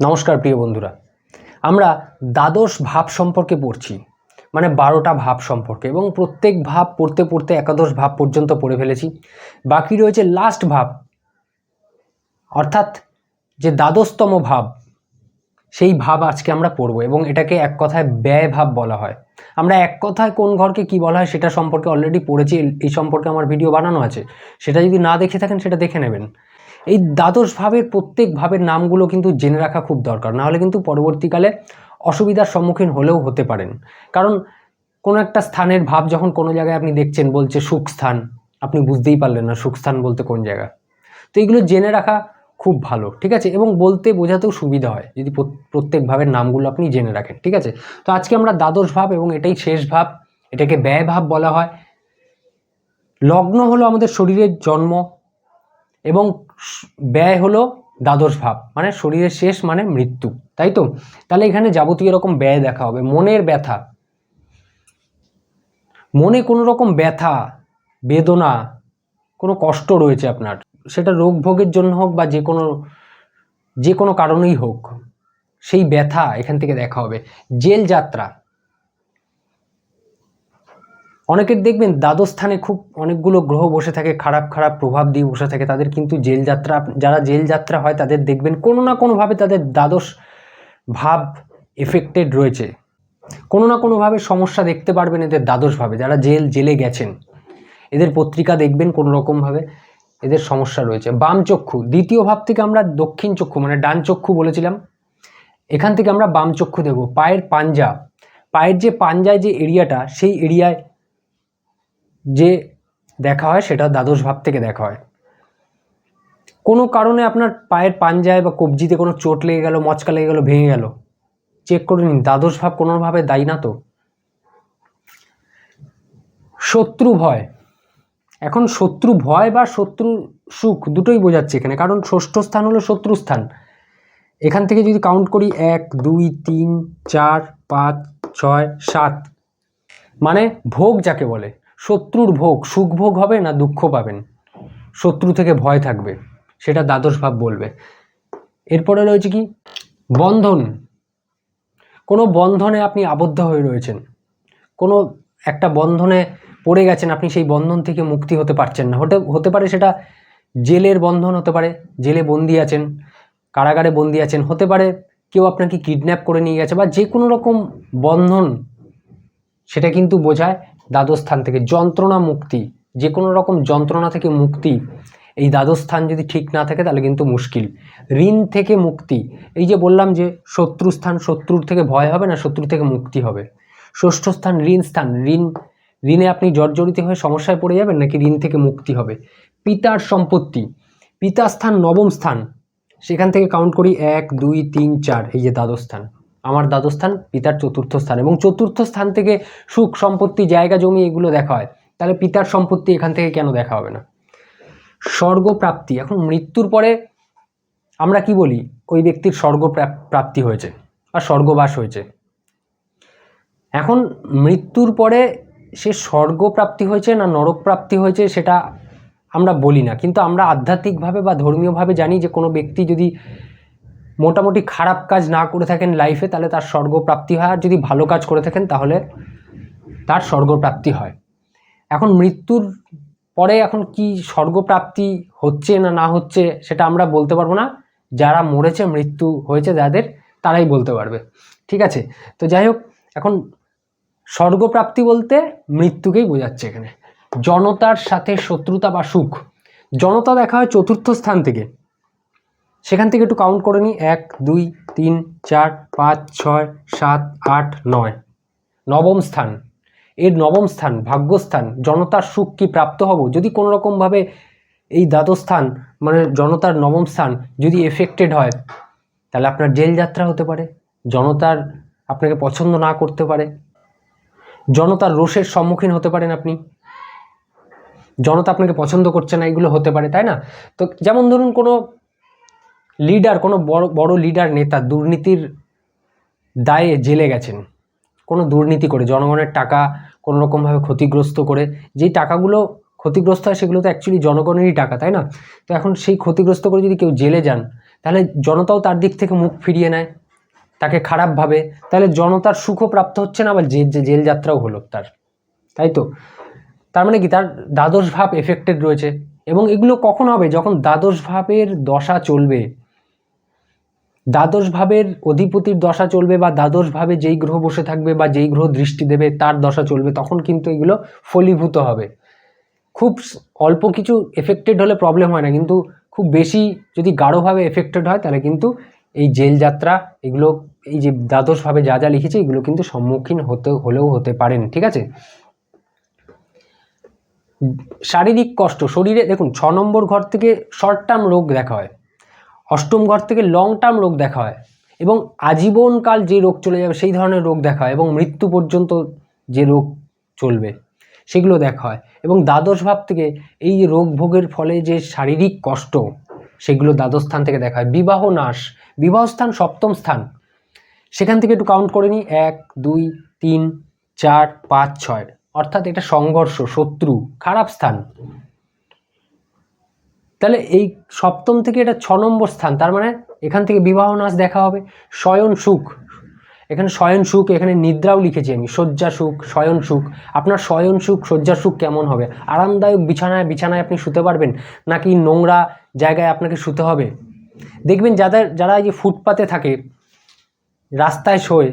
নমস্কার, প্রিয় বন্ধুরা। আমরা দ্বাদশ ভাব সম্পর্কে পড়ছি মানে বারোটা ভাব সম্পর্কে, এবং প্রত্যেক ভাব পড়তে পড়তে একাদশ ভাব পর্যন্ত পড়ে ফেলেছি। বাকি রয়েছে লাস্ট ভাব, অর্থাৎ যে দ্বাদশতম ভাব, সেই ভাব আজকে আমরা পড়ব, এবং এটাকে এক কথায় ব্যয় ভাব বলা হয়। আমরা এক কথায় কোন ঘরকে কি বলা হয় সেটা সম্পর্কে অলরেডি পড়েছি, এই সম্পর্কে আমার ভিডিও বানানো আছে। সেটা যদি না দেখে থাকেন, সেটা দেখে নেবেন। এই দ্বাদশ ভাবের প্রত্যেক ভাবের নামগুলো কিন্তু জেনে রাখা খুব দরকার। নাহলে কিন্তু পরবর্তীকালে অসুবিধার সম্মুখীন হলেও হতে পারেন। কারণ কোনো একটা স্থানের ভাব যখন কোনো জায়গায় আপনি দেখছেন বলছে সুখ স্থান, আপনি বুঝতেই পারলেন না সুখ স্থান বলতে কোন জায়গা। তো এইগুলো জেনে রাখা খুব ভালো, ঠিক আছে? এবং বলতে বোঝাতেও সুবিধা হয় যদি প্রত্যেক ভাবের নামগুলো আপনি জেনে রাখেন, ঠিক আছে? তো আজকে আমরা দ্বাদশ ভাব এবং এটাই শেষ ভাব, এটাকে ব্যয় ভাব বলা হয়। লগ্ন হলো আমাদের শরীরের জন্ম এবং ব্যয় হলো দ্বাদশ ভাব মানে শরীরের শেষ মানে মৃত্যু, তাই তো? তাহলে এখানে যাবতীয় রকম ব্যয় দেখা হবে, মনের ব্যথা। মনে কোনো রকম ব্যথা, বেদনা, কোনো কষ্ট রয়েছে আপনার, সেটা রোগ ভোগের জন্য হোক বা যে কোনো যে কোনো কারণেই হোক, সেই ব্যথা এখান থেকে দেখা হবে। জেল যাত্রা অনেকের দেখবেন দ্বাদশ স্থানে খুব অনেকগুলো গ্রহ বসে থাকে, খারাপ খারাপ প্রভাব দিয়ে বসে থাকে। তাদের কিন্তু জেল যাত্রা যারা জেল যাত্রা হয় তাদের দেখবেন কোনো না কোনোভাবে তাদের দ্বাদশ ভাব এফেক্টেড রয়েছে। কোনো না কোনোভাবে সমস্যা দেখতে পারবেন এদের দ্বাদশভাবে যারা জেল, জেলে গেছেন। এদের পত্রিকা দেখবেন কোনো রকমভাবে এদের সমস্যা রয়েছে। বাম চক্ষু, দ্বিতীয় ভাব থেকে আমরা দক্ষিণ চক্ষু মানে ডান চক্ষু বলেছিলাম, এখান থেকে আমরা বাম চক্ষু দেখব। পায়ের পাঞ্জা, পায়ের যে পাঞ্জায় যে এরিয়াটা সেই এরিয়ায় যে দেখা হয় সেটা দ্বাদশ ভাব থেকে দেখা হয়। কোনো কারণে আপনার পায়ের পাঞ্জায় বা কবজিতে কোনো চোট লেগে গেল, মচকা লেগে গেল, ভেঙে গেল চেক করে নিন। দ্বাদশ ভাব কোনোভাবে দায়ী না তো? শত্রু ভয়। এখন শত্রু ভয় বা শত্রু সুখ দুটোই বোঝাচ্ছে এখানে, কারণ ষষ্ঠ স্থান হলো শত্রু স্থান। এখান থেকে যদি কাউন্ট করি, এক, দুই, তিন, চার, পাঁচ, ছয়, সাত মানে ভোগ যাকে বলে। শত্রুর ভোগ সুখ ভোগ হবে না দুঃখ পাবেন? শত্রু থেকে ভয় থাকবে, সেটা দ্বাদশ ভাব বলবে। এরপরে রয়েছে কি? বন্ধন। কোনো বন্ধনে আপনি আবদ্ধ হয়ে রয়েছেন। কোনো একটা বন্ধনে পড়ে গেছেন, আপনি সেই বন্ধন থেকে মুক্তি হতে পারছেন না। হতে হতে পারে সেটা জেলের বন্ধন হতে পারে, জেলে বন্দি আছেন, কারাগারে বন্দি আছেন। হতে পারে কেউ আপনাকে কিডন্যাপ করে নিয়ে গেছে বা যে কোনো রকম বন্ধন, সেটা কিন্তু বোঝায় দ্বাদশ স্থান থেকে যন্ত্রণা মুক্তি যে কোনো রকম যন্ত্রণা থেকে মুক্তি, এই দ্বাদশ স্থান যদি ঠিক না থাকে তাহলে কিন্তু মুশকিল। ঋণ থেকে মুক্তি, এই যে বললাম যে শত্রু স্থান শত্রুর থেকে ভয় হবে না শত্রু থেকে মুক্তি হবে। ষষ্ঠ স্থান ঋণ স্থান, ঋণ, ঋণে আপনি জর্জরিত হয়ে সমস্যায় পড়ে যাবেন নাকি ঋণ থেকে মুক্তি হবে। পিতার সম্পত্তি পিতা স্থান নবম স্থান, সেখান থেকে কাউন্ট করি এক, দুই, তিন, চার, এই যে দ্বাদশ স্থান আমার দ্বাদশ স্থান পিতার চতুর্থ স্থান এবং চতুর্থ স্থান থেকে সুখ, সম্পত্তি, জায়গা, জমি এগুলো দেখা হয়। তাহলে পিতার সম্পত্তি এখান থেকে কেন দেখা হবে না? স্বর্গপ্রাপ্তি, এখন মৃত্যুর পরে আমরা কি বলি? ওই ব্যক্তির স্বর্গ প্রাপ- প্রাপ্তি হয়েছে বা স্বর্গবাস হয়েছে। এখন মৃত্যুর পরে সে স্বর্গপ্রাপ্তি হয়েছে না নরক প্রাপ্তি হয়েছে সেটা আমরা বলি না। কিন্তু আমরা আধ্যাত্মিকভাবে বা ধর্মীয়ভাবে জানি যে কোনো ব্যক্তি যদি মোটামুটি খারাপ কাজ না করে থাকেন লাইফে তাহলে তার স্বর্গপ্রাপ্তি হয়। আর যদি ভালো কাজ করে থাকেন, তাহলে তার স্বর্গপ্রাপ্তি হয়। এখন মৃত্যুর পরে এখন কি স্বর্গপ্রাপ্তি হচ্ছে না না হচ্ছে, সেটা আমরা বলতে পারব না। যারা মরেছে, মৃত্যু হয়েছে যাদের, তারাই বলতে পারবে। ঠিক আছে? তো যাই হোক, এখন স্বর্গপ্রাপ্তি বলতে মৃত্যুকেই বোঝাচ্ছে এখানে। জনতার সাথে শত্রুতা বা সুখ। জনতা দেখা হয় চতুর্থ স্থান থেকে। সেখান থেকে একটু কাউন্ট করে নিই। এক, দুই, তিন, চার, পাঁচ, ছয়, সাত, আট, নয়। নবম স্থান। এর নবম স্থান, ভাগ্যস্থান, জনতার সুখ কি প্রাপ্ত হব? যদি কোনো রকমভাবে এই দ্বাদস্থান মানে জনতার নবম স্থান যদি এফেক্টেড হয়, তাহলে আপনার জেল যাত্রা হতে পারে। জনতার আপনাকে পছন্দ না করতে পারে। জনতার রোষের সম্মুখীন হতে পারেন আপনি। জনতা আপনাকে পছন্দ করছে না, এগুলো হতে পারে, তাই না? তো যেমন ধরুন কোনো লিডার কোনো বড় বড় লিডার নেতা দুর্নীতির দায়ে জেলে গেছেন। কোনো দুর্নীতি করে, জনগণের টাকা কোনো রকমভাবে ক্ষতিগ্রস্ত করে। যেই টাকাগুলো ক্ষতিগ্রস্ত হয়, সেগুলো তো অ্যাকচুয়ালি জনগণেরই টাকা, তাই না? তো এখন সেই ক্ষতিগ্রস্ত করে যদি কেউ জেলে যান, তাহলে জনতাও তার দিক থেকে মুখ ফিরিয়ে নেয়, তাকে খারাপভাবে তাহলে জনতার সুখও প্রাপ্ত হচ্ছে না, আবার যে জেল যাত্রাও হলো তার। তাই তো? তার মানে কি? তার দ্বাদশ ভাব এফেক্টেড রয়েছে। এবং এগুলো কখন হবে? যখন দ্বাদশ ভাবের দশা চলবে দ্বাদশ ভাবের অধিপতির দশা চলবে বা দ্বাদশ ভাবে যেই গ্রহ বসে থাকবে বা যেই গ্রহ দৃষ্টি দেবে, তার দশা চলবে, তখন কিন্তু এগুলো ফলীভূত হবে। খুব অল্প কিছু এফেক্টেড হলে প্রবলেম হয় না, কিন্তু খুব বেশি যদি গাঢ়ভাবে এফেক্টেড হয়, তাহলে কিন্তু এই জেল যাত্রা, এগুলো, এই যে দ্বাদশভাবে যা যা লিখেছে, এগুলো কিন্তু সম্মুখীন হতে, হলেও হতে পারেন, ঠিক আছে? শারীরিক কষ্ট, শরীরে, দেখুন, ছ নম্বর ঘর থেকে শর্ট টার্ম রোগ দেখা হয়। অষ্টম ঘর থেকে লং টার্ম রোগ দেখা হয় এবং আজীবনকাল যে রোগ চলে যাবে সেই ধরনের রোগ দেখা হয় এবং মৃত্যু পর্যন্ত যে রোগ চলবে সেগুলো দেখা হয় এবং দ্বাদশ ভাব থেকে এই রোগ ভোগের ফলে যে শারীরিক কষ্ট সেগুলো দ্বাদশ স্থান থেকে দেখা হয়। বিবাহ নাশ। বিবাহ স্থান সপ্তম স্থান। সেখান থেকে একটু কাউন্ট করে নিই। এক, দুই, তিন, চার, পাঁচ, ছয়। অর্থাৎ এটা সংঘর্ষ, শত্রু, খারাপ স্থান। তাহলে এই সপ্তম থেকে এটা ছ নম্বর স্থান, তার মানে এখান থেকে বিবাহ নাচ দেখা হবে। শয়ন সুখ, এখানে শয়ন সুখ, এখানে নিদ্রাও লিখেছি আমি, শয্যা সুখ, শয়ন সুখ। আপনার শয়ন সুখ, শয্যা সুখ কেমন হবে? আরামদায়ক বিছানায় বিছানায় আপনি শুতে পারবেন, নাকি নোংরা জায়গায় আপনাকে শুতে হবে? দেখবেন যাদের, যারা এই যে ফুটপাতে থাকে, রাস্তায় শোয়,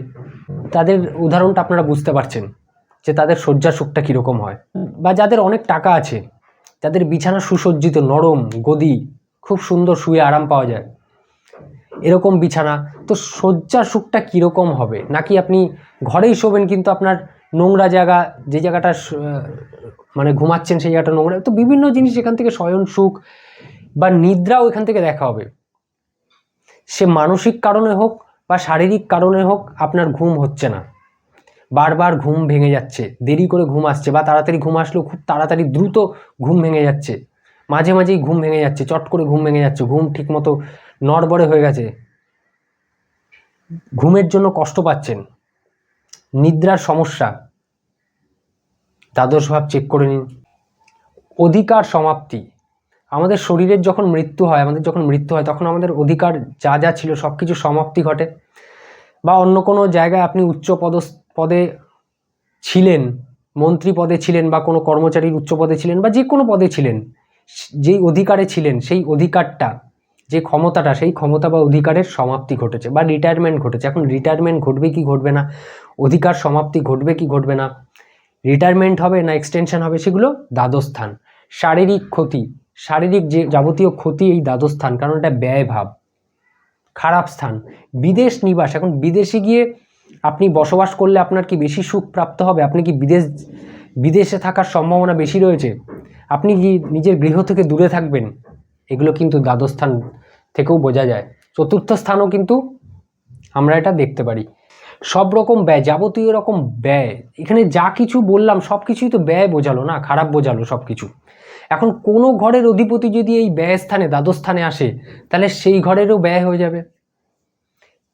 তাদের উদাহরণটা আপনারা বুঝতে পারছেন, যে তাদের শয্যা সুখটা কীরকম হয়। বা যাদের অনেক টাকা আছে যাদের বিছানা সুসজ্জিত নরম গদি খুব সুন্দর শুয়ে আরাম পাওয়া যায়। এরকম বিছানা, তো শয্যা সুখটা কীরকম হবে? নাকি আপনি ঘরেই শোবেন কিন্তু আপনার নোংরা জায়গা, যে জায়গাটা মানে ঘুমাচ্ছেন সেই জায়গাটা নোংরা, তো বিভিন্ন জিনিস এখান থেকে শয়ন সুখ বা নিদ্রাও এখান থেকে দেখা হবে। সে মানসিক কারণে হোক বা শারীরিক কারণে হোক আপনার ঘুম হচ্ছে না। বারবার ঘুম ভেঙে যাচ্ছে। দেরি করে ঘুম আসছে বা তাড়াতাড়ি ঘুম আসলেও খুব তাড়াতাড়ি দ্রুত ঘুম ভেঙে যাচ্ছে। মাঝে মাঝেই ঘুম ভেঙে যাচ্ছে, চট করে ঘুম ভেঙে যাচ্ছে, ঘুম ঠিকমতো নড়বড়ে হয়ে গেছে। ঘুমের জন্য কষ্ট পাচ্ছেন। নিদ্রার সমস্যা। দ্বাদশ ভাব চেক করে নিন। অধিকার সমাপ্তি। আমাদের শরীরের যখন মৃত্যু হয়, আমাদের যখন মৃত্যু হয়, তখন আমাদের অধিকার যা যা ছিল সব কিছু সমাপ্তি ঘটে। বা অন্য কোনো জায়গায় আপনি উচ্চ পদ পদে ছিলেন, মন্ত্রী পদে ছিলেন বা কোনো কর্মচারীর উচ্চ পদে ছিলেন বা যে কোনো পদে ছিলেন, যেই অধিকারে ছিলেন, সেই অধিকারটা, যে ক্ষমতাটা, সেই ক্ষমতা বা অধিকারের সমাপ্তি ঘটেছে বা রিটায়ারমেন্ট ঘটেছে। এখন রিটায়ারমেন্ট ঘটবে কি ঘটবে না? অধিকার সমাপ্তি ঘটবে কি ঘটবে না? রিটায়ারমেন্ট হবে না এক্সটেনশন হবে সেগুলো দ্বাদস্থান। শারীরিক ক্ষতি, শারীরিক যে যাবতীয় ক্ষতি এই দ্বাদস্থান, কারণ এটা ব্যয় ভাব খারাপ স্থান। বিদেশ নিবাস, এখন বিদেশে গিয়ে আপনি বসবাস করলে আপনার কি বেশি সুখ প্রাপ্ত হবে? আপনি কি বিদেশ, বিদেশে থাকার সম্ভাবনা বেশি রয়েছে? আপনি কি নিজের গৃহ থেকে দূরে থাকবেন? এগুলো কিন্তু দ্বাদশ স্থান থেকেও বোঝা যায়। চতুর্থ স্থানও কিন্তু আমরা এটা দেখতে পারি। সব রকম ব্যয়, যাবতীয় রকম ব্যয়। এখানে যা কিছু বললাম, সব কিছুই তো ব্যয় বোঝালো না, খারাপ বোঝালো সব কিছু। এখন কোনো ঘরের অধিপতি যদি এই ব্যয় স্থানে দ্বাদশ স্থানে আসে, তাহলে সেই ঘরেরও ব্যয় হয়ে যাবে।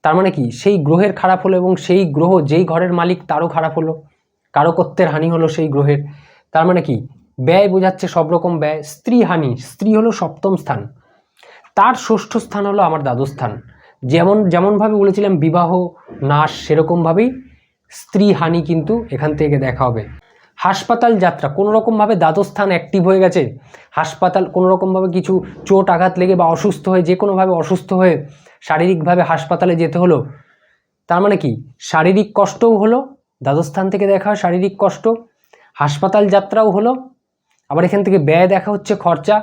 তার মানে কি? সেই গ্রহের খারাপ হলো এবং সেই গ্রহ যেই ঘরের মালিক তারও খারাপ হলো। কারকত্বের হানি হলো সেই গ্রহের। তার মানে কি? ব্যয় বোঝাচ্ছে সব রকম ব্যয়। স্ত্রী হানি। স্ত্রী হলো সপ্তম স্থান। তার ষষ্ঠ স্থান হলো আমার দ্বাদশ স্থান। যেমন, যেমনভাবে বলেছিলাম, বিবাহ, নাশ সেরকমভাবেই স্ত্রী হানি কিন্তু এখান থেকে দেখা হবে। হাসপাতাল যাত্রা। কোনো রকমভাবে দ্বাদশ স্থান অ্যাক্টিভ হয়ে গেছে। হাসপাতাল কোনো রকমভাবে কিছু চোট আঘাত লেগে বা অসুস্থ হয়ে যে কোনোভাবে অসুস্থ হয়ে শারীরিকভাবে হাসপাতালে যেতে হলো, তার মানে কি? শারীরিক কষ্টও হলো দ্বাদশ স্থান থেকে দেখা শারীরিক কষ্ট, হাসপাতাল যাত্রাও হলো, আবার এখান থেকে ব্যয় দেখা হচ্ছে খরচা,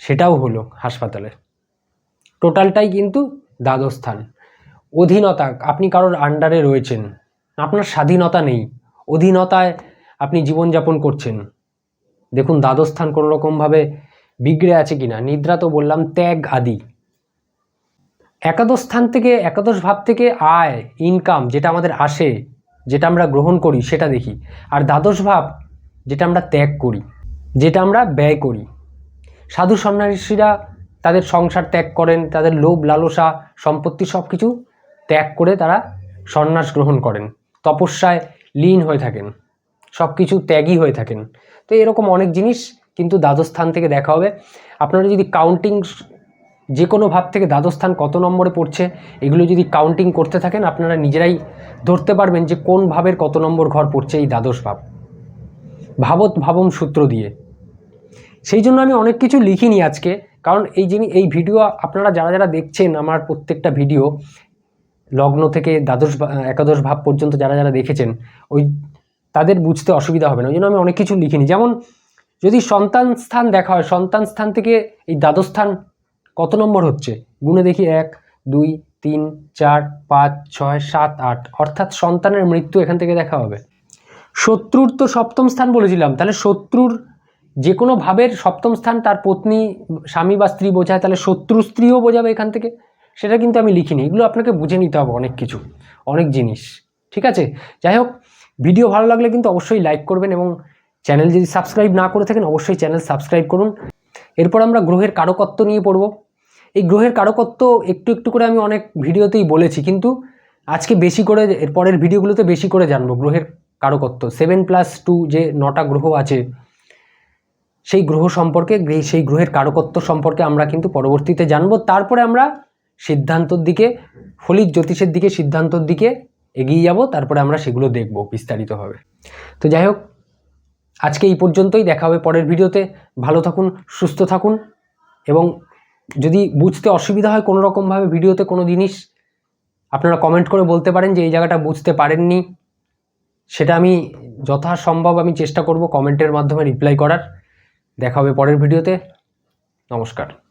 সেটাও হলো হাসপাতালে। টোটালটাই কিন্তু দ্বাদশ স্থান অধীনতা, আপনি কারোর আন্ডারে রয়েছেন, আপনার স্বাধীনতা নেই, অধীনতায় আপনি জীবনযাপন করছেন। দেখুন দ্বাদশ স্থান কোনো রকমভাবে বিগড়ে আছে কিনা, নিদ্রা তো বললাম ত্যাগ আদি। একাদশ স্থান থেকে, একাদশ ভাব থেকে আয় ইনকাম যেটা আমাদের আসে, যেটা আমরা গ্রহণ করি, সেটা দেখি। আর দ্বাদশ ভাব যেটা আমরা ত্যাগ করি, যেটা আমরা ব্যয় করি। সাধু সন্ন্যাসীরা তাদের সংসার ত্যাগ করেন, তাদের লোভ, লালসা, সম্পত্তি সব কিছু ত্যাগ করে তারা সন্ন্যাস গ্রহণ করেন। তপস্যায় লীন হয়ে থাকেন সব কিছু ত্যাগই হয়ে থাকেন। তো এরকম অনেক জিনিস কিন্তু দ্বাদশ স্থান থেকে দেখা হবে। আপনারা যদি কাউন্টিং যে কোনো ভাব থেকে দ্বাদশ স্থান কত নম্বরে পড়ছে, এগুলো যদি কাউন্টিং করতে থাকেন, আপনারা নিজেরাই ধরতে পারবেন যে কোন ভাবের কত নম্বর ঘর পড়ছে এই দ্বাদশ ভাব। ভাবত ভাবম সূত্র দিয়ে। সেই জন্য আমি অনেক কিছু লিখিনি আজকে, কারণ এই জিনিস এই ভিডিও আপনারা যারা যারা দেখছেন আমার প্রত্যেকটা ভিডিও লগ্ন থেকে দ্বাদশ একাদশ ভাব পর্যন্ত যারা যারা দেখেছেন, ওই তাদের বুঝতে অসুবিধা হবে না, ওই জন্য আমি অনেক কিছু লিখিনি। যেমন যদি সন্তান স্থান দেখা হয়, সন্তান স্থান থেকে এই দ্বাদশ স্থান কত নম্বর হচ্ছে? গুণে দেখি এক, দুই, তিন, চার, পাঁচ, ছয়, সাত, আট। অর্থাৎ সন্তানের মৃত্যু এখান থেকে দেখা হবে। শত্রুর তো সপ্তম স্থান বলেছিলাম। তাহলে শত্রুর যে কোনো ভাবের সপ্তম স্থান তার পত্নী, স্বামী বা স্ত্রী বোঝায়, তাহলে শত্রু স্ত্রীও বোঝাবে এখান থেকে। সেটা কিন্তু আমি লিখিনি। এগুলো আপনাকে বুঝে নিতে হবে অনেক কিছু, অনেক জিনিস। ঠিক আছে? যাই হোক, ভিডিও ভালো লাগলে কিন্তু অবশ্যই লাইক করবেন এবং চ্যানেল যদি সাবস্ক্রাইব না করে থাকেন, অবশ্যই চ্যানেল সাবস্ক্রাইব করুন। এরপর আমরা গ্রহের কারকত্ব নিয়ে পড়ব। এই গ্রহের কারকত্ব একটু একটু করে আমি অনেক ভিডিওতেই বলেছি, কিন্তু আজকে বেশি করে, এর পরের ভিডিওগুলোতে বেশি করে জানব গ্রহের কারকত্ব। সেভেন প্লাস টু যে নটা গ্রহ আছে, সেই গ্রহ সম্পর্কে সেই গ্রহের কারকত্ব সম্পর্কে আমরা কিন্তু পরবর্তীতে জানব। তারপরে আমরা সিদ্ধান্তর দিকে ফলিত জ্যোতিষের দিকে, সিদ্ধান্তর দিকে এগিয়ে যাব, তারপরে আমরা সেগুলো দেখব বিস্তারিতভাবে। তো যাই হোক, আজকে এই পর্যন্তই, দেখা হবে পরের ভিডিওতে। ভালো থাকুন, সুস্থ থাকুন, এবং যদি বুঝতে অসুবিধা হয় কোনো রকমভাবে ভিডিওতে কোনো জিনিস, আপনারা কমেন্ট করে বলতে পারেন যে এই জায়গাটা বুঝতে পারেননি। সেটা আমি যথাসম্ভব আমি চেষ্টা করব কমেন্টের মাধ্যমে রিপ্লাই করার। দেখা হবে পরের ভিডিওতে। নমস্কার।